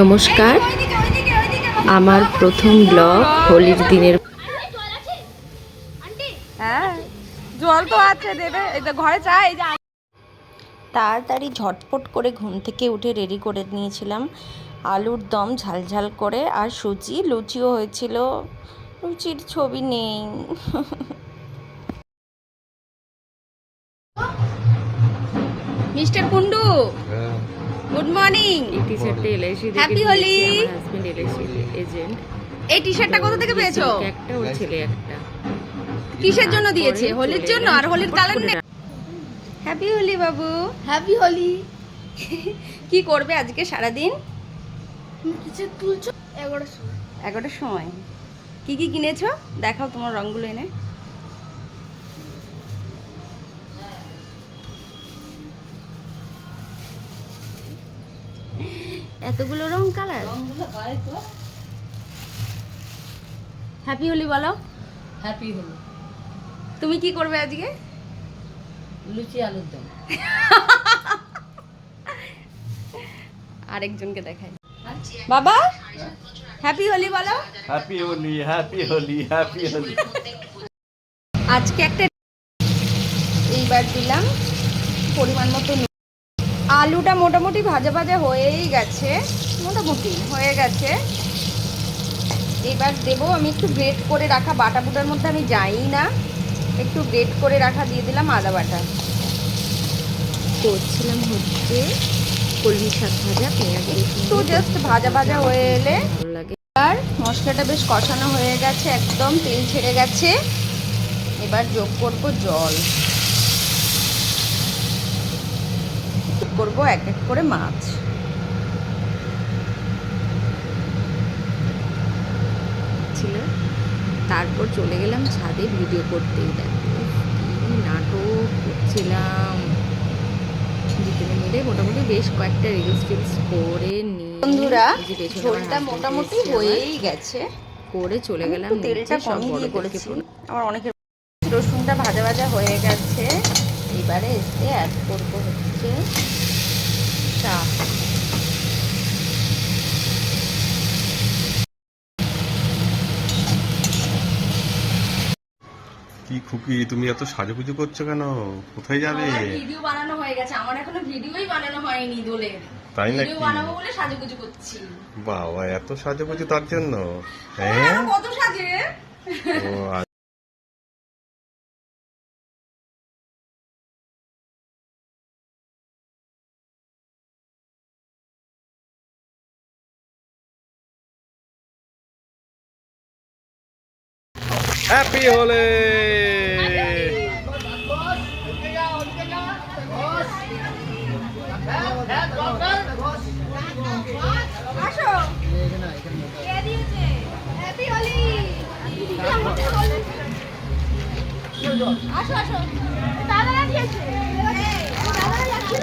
নমস্কার। আমার প্রথম ব্লগ হোলির দিনের হ্যাঁ জল তো আছে দেবে। ঘরে চা তাড়াতাড়ি ঝটপট করে ঘুম থেকে উঠে রেডি করে নিয়েছিলাম আলুর দম ঝালঝাল করে আর সুচি লুচিও হয়েছিল। লুচির ছবি নেই। মিস্টার কুন্ডু গুড মর্নিং এই টি শার্টটা এলআইসি! হাজবেন্ড এলআইসি এজেন্ট এই টি শার্টটা কোথা থেকে পেয়েছ? একটা ওর ছেলে একটা। কিসের জন্য দিয়েছে? হোলির জন্য? আর হোলির কালার নেই হ্যাপি হোলি বাবু। হ্যাপি হোলি কি করবে আজকে সারাদিন? তুমি কিছু তুলছো? এগারোটার সময়। এগারোটার সময়। কি কি কিনেছো? দেখাও তোমার রংগুলো এনে। এতগুলো রং কালার? হ্যাপি হলি বলো। হ্যাপি হোলি তুমি কি করবে আজকে? লুচি আলুর দম। আরেকজনকে দেখাই। বাবা হ্যাপি হোলি বলো। Happy Holi happy Holi happy Holi আজকে একটা এইবার দিলাম। পরিমাণ মতো। আলুটা মোটামুটি ভাজা ভাজা হয়েই গেছে মোটামুটি হয়ে গেছে। এবার দেবো আমি একটু গ্রেট করে রাখা বাটা বুটার মধ্যে আমি যাই না। একটু গ্রেট করে রাখা দিয়ে দিলাম আদা বাটা। করছিলাম হচ্ছে কলমি শাক ভাজা পেঁয়াজ একটু জাস্ট ভাজা ভাজা হয়ে এলে লাগে। আর মশলাটা বেশ কষানো হয়ে গেছে একদম তেল ছেড়ে গেছে। এবার যোগ করব জল যোগ করব এক এক করে মাছ। ছিল। তারপর চলে গেলাম ছাদে ভিডিও করতেই। দেখো কি নাটক করছিলাম। দুজনে মিলে মোটামুটি বেশ কয়েকটা রিলস টিলস করে নিয়ে বন্ধুরা ঝোলটা মোটামুটি হয়েই গেছে। করে চলে গেলাম তেলটা কমিয়ে করেছি। আমার অনেকের রসুনটা ভাজা ভাজা হয়ে গেছে। এবারে এসে অ্যাড করব হচ্ছে চা কি খুকি তুমি এত সাজুগুজু করছ কেন? কোথায় যাবে? ভিডিও বানানো হয়ে গেছে। আমার এখনও ভিডিওই বানানো হয়নি দোলের তাই নাকি? ভিডিও বানাবো বলে সাজুগুজু করছি। বাবা এত সাজুগুজু তার জন্য? হ্যাঁ আরও কত সাজে? হ্যাপি হোলি আসো আসো। দাদারা দিয়েছে। দাদারা যাচ্ছিল